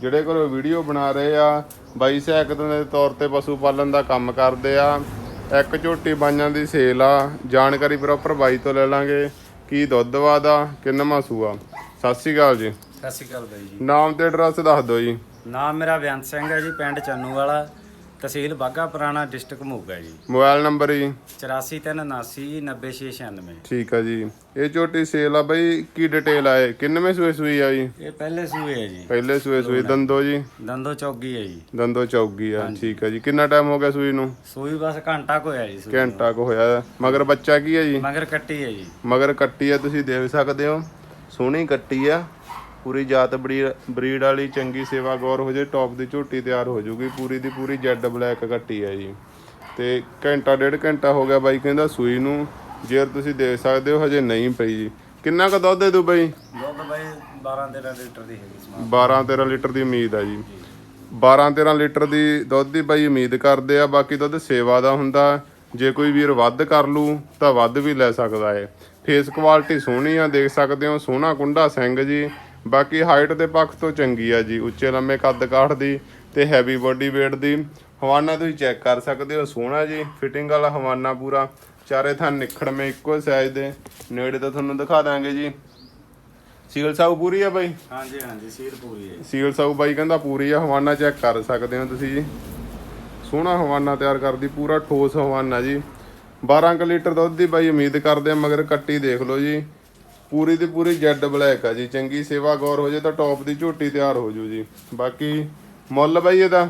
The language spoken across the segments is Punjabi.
ਜਿਹੜੇ ਕੋਲ ਵੀਡੀਓ ਬਣਾ ਰਹੇ ਆ ਬਾਈ ਸਹਾਇਕ ਦੇ ਤੌਰ ਤੇ ਪਸ਼ੂ ਪਾਲਣ ਦਾ ਕੰਮ ਕਰਦੇ ਆ। ਇੱਕ ਝੋਟੀ ਬਾਈਆਂ ਦੀ ਸੇਲ ਆ ਜਾਣਕਾਰੀ ਪ੍ਰੋਪਰ ਬਾਈ ਤੋਂ ਲੈ ਲਾਂਗੇ। ਕੀ ਦੁੱਧ ਵਾਦਾ ਕਿੰਨਵਾਂ ਸੂਆ ਸਤਿ ਸ਼੍ਰੀ ਅਕਾਲ ਜੀ। ਸਤਿ ਸ਼੍ਰੀ ਅਕਾਲ ਬਾਈ ਜੀ। ਨਾਮ ਤੇ ਐਡਰੈਸ ਦੱਸ ਦਿਓ ਜੀ। ਨਾਮ ਮੇਰਾ ਬੇਅੰਤ ਸਿੰਘ ਹੈ ਜੀ ਪਿੰਡ ਚੰਨੂ ਵਾਲਾ ਤਹਿਸੀਲ ਬਾਗਾ ਪੁਰਾਣਾ ਡਿਸਟ੍ਰਿਕਟ ਮੋਗਾ ਜੀ। ਮੋਬਾਈਲ ਨੰਬਰ ਜੀ। 8439890696 ਠੀਕ ਆ ਜੀ। ਇਹ ਝੋਟੀ ਸੇਲ ਆ ਬਾਈ ਕੀ ਡਿਟੇਲ ਆਏ ਕਿੰਨਵੇਂ ਸੂਏ ਸੂਈ ਆ ਜੀ? ਇਹ ਪਹਿਲੇ ਸੂਏ ਹੈ ਜੀ। ਪਹਿਲੇ ਸੂਏ ਸੂਈ ਦੰਦੋ ਜੀ। ਦੰਦੋ ਚੌਗੀ ਹੈ ਜੀ। ਦੰਦੋ ਚੌਗੀ ਆ ਠੀਕ ਆ ਜੀ। ਕਿੰਨਾ ਟਾਈਮ ਹੋ ਗਿਆ ਸੂਈ ਨੂੰ? ਸੂਈ ਬਸ ਘੰਟਾ ਕੁ ਹੋਇਆ ਜੀ ਸੂਈ ਘੰਟਾ ਕੁ ਹੋਇਆ। ਮਗਰ ਬੱਚਾ ਕੀ ਆ ਜੀ? ਮਗਰ ਕੱਟੀ ਹੈ ਜੀ। ਮਗਰ ਕੱਟੀ ਆ ਤੁਸੀਂ ਦੇਖ ਸਕਦੇ ਹੋ। ਸੋਹਣੀ ਕੱਟੀ ਆ। ਪੂਰੀ ਜਾਤ ਬਰੀਡ ਵਾਲੀ ਚੰਗੀ ਸੇਵਾ ਗੌਰ ਹੋ ਜੇ ਟੌਪ ਦੀ ਝੋਟੀ ਤਿਆਰ ਹੋ ਜੂਗੀ। ਪੂਰੀ ਦੀ ਪੂਰੀ ਜੈਡ ਬਲੈਕ ਕੱਟੀ ਆ ਜੀ। ਤੇ ਘੰਟਾ ਡੇਢ ਘੰਟਾ ਹੋ ਗਿਆ ਬਾਈ ਕਹਿੰਦਾ ਸੂਈ ਨੂੰ। ਜੇਰ ਤੁਸੀਂ ਦੇਖ ਸਕਦੇ ਹੋ ਹਜੇ ਨਹੀਂ ਪਈ ਜੀ। ਕਿੰਨਾ ਕੁ ਦੁੱਧ ਦੇ ਦੂ ਬਾਈ? ਦੁੱਧ ਬਾਈ 12 13 ਲੀਟਰ ਦੀ ਹੈਗੀ ਸਮਾਨ। 12 13 ਲੀਟਰ ਦੀ ਉਮੀਦ ਆ ਜੀ। 12 13 ਲੀਟਰ ਦੀ ਦੁੱਧ ਦੀ ਬਾਈ ਉਮੀਦ ਕਰਦੇ ਆ ਬਾਕੀ ਦੁੱਧ ਸੇਵਾ ਦਾ ਹੁੰਦਾ। ਜੇ ਕੋਈ ਵੀਰ ਵੱਧ ਕਰ ਲੂ ਤਾਂ ਵੱਧ ਵੀ ਲੈ ਸਕਦਾ ਹੈ ਫੇਸ ਕੁਆਲਿਟੀ ਸੋਹਣੀ ਆ ਦੇਖ ਸਕਦੇ ਹੋ ਸੋਹਣਾ ਕੁੰਡਾ ਸਿੰਘ ਜੀ। ਬਾਕੀ ਹਾਈਟ ਦੇ ਪੱਖ ਤੋਂ ਚੰਗੀ ਆ ਜੀ ਉੱਚੇ ਲੰਮੇ ਕੱਦ ਕਾਠ ਦੀ ਤੇ ਹੈਵੀ ਬੋਡੀ weight ਦੀ। ਹਵਾਨਾ ਤੁਸੀਂ ਚੈੱਕ ਕਰ ਸਕਦੇ ਹੋ ਸੋਹਣਾ ਜੀ ਫਿਟਿੰਗ ਵਾਲਾ ਹਵਾਨਾ ਪੂਰਾ। ਚਾਰੇ ਥਾਂ ਨਿਖੜਵੇਂ ਇੱਕੋ ਸਾਈਜ਼ ਦੇ। ਨੇੜੇ ਤੋਂ ਤੁਹਾਨੂੰ ਦਿਖਾ ਦਾਂਗੇ ਜੀ। ਸੀਲ ਸਾਊ ਪੂਰੀ ਆ ਬਾਈ? ਹਾਂਜੀ ਹਾਂਜੀ ਸੀਲ ਪੂਰੀ ਹੈ। ਸੀਲ ਸਾਊ ਬਾਈ ਕਹਿੰਦਾ ਪੂਰੀ ਆ ਹਵਾਨਾ ਚੈੱਕ ਕਰ ਸਕਦੇ ਹੋ ਤੁਸੀਂ ਜੀ। ਸੋਹਣਾ ਹਵਾਨਾ ਤਿਆਰ ਕਰਦੀ ਪੂਰਾ ਠੋਸ ਹਵਾਨਾ ਜੀ। 12 ਕੁ ਲੀਟਰ ਦੁੱਧ ਦੀ ਬਾਈ ਉਮੀਦ ਕਰਦੇ ਆ ਮਗਰ ਕੱਟੀ ਦੇਖ ਲਓ ਜੀ। ਪੂਰੀ ਦੀ ਪੂਰੀ ਜੈਡ ਬਲੈਕ ਆ ਜੀ। ਚੰਗੀ ਸੇਵਾ ਗੌਰ ਹੋ ਜੇ ਤਾਂ ਟੌਪ ਦੀ ਝੋਟੀ ਤਿਆਰ ਹੋ ਜੂ ਜੀ। ਬਾਕੀ ਮੁੱਲ ਬਾਈ ਇਹਦਾ?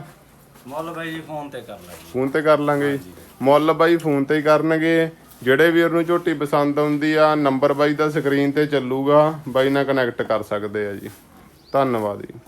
ਮੁੱਲ ਬਾਈ ਜੀ ਫੋਨ ਤੇ ਕਰ ਲੈ ਜੀ ਫੋਨ ਤੇ ਕਰ ਲਾਂਗੇ ਜੀ। ਮੁੱਲ ਬਾਈ ਫੋਨ ਤੇ ਹੀ ਕਰਨਗੇ। ਜਿਹੜੇ ਵੀਰ ਨੂੰ ਝੋਟੀ ਪਸੰਦ ਆਉਂਦੀ ਆ ਨੰਬਰ ਬਾਈ ਦਾ ਸਕਰੀਨ ਤੇ ਚੱਲੂਗਾ। ਬਾਈ ਨਾਲ ਕਨੈਕਟ ਕਰ ਸਕਦੇ ਆ ਜੀ। ਧੰਨਵਾਦ ਜੀ।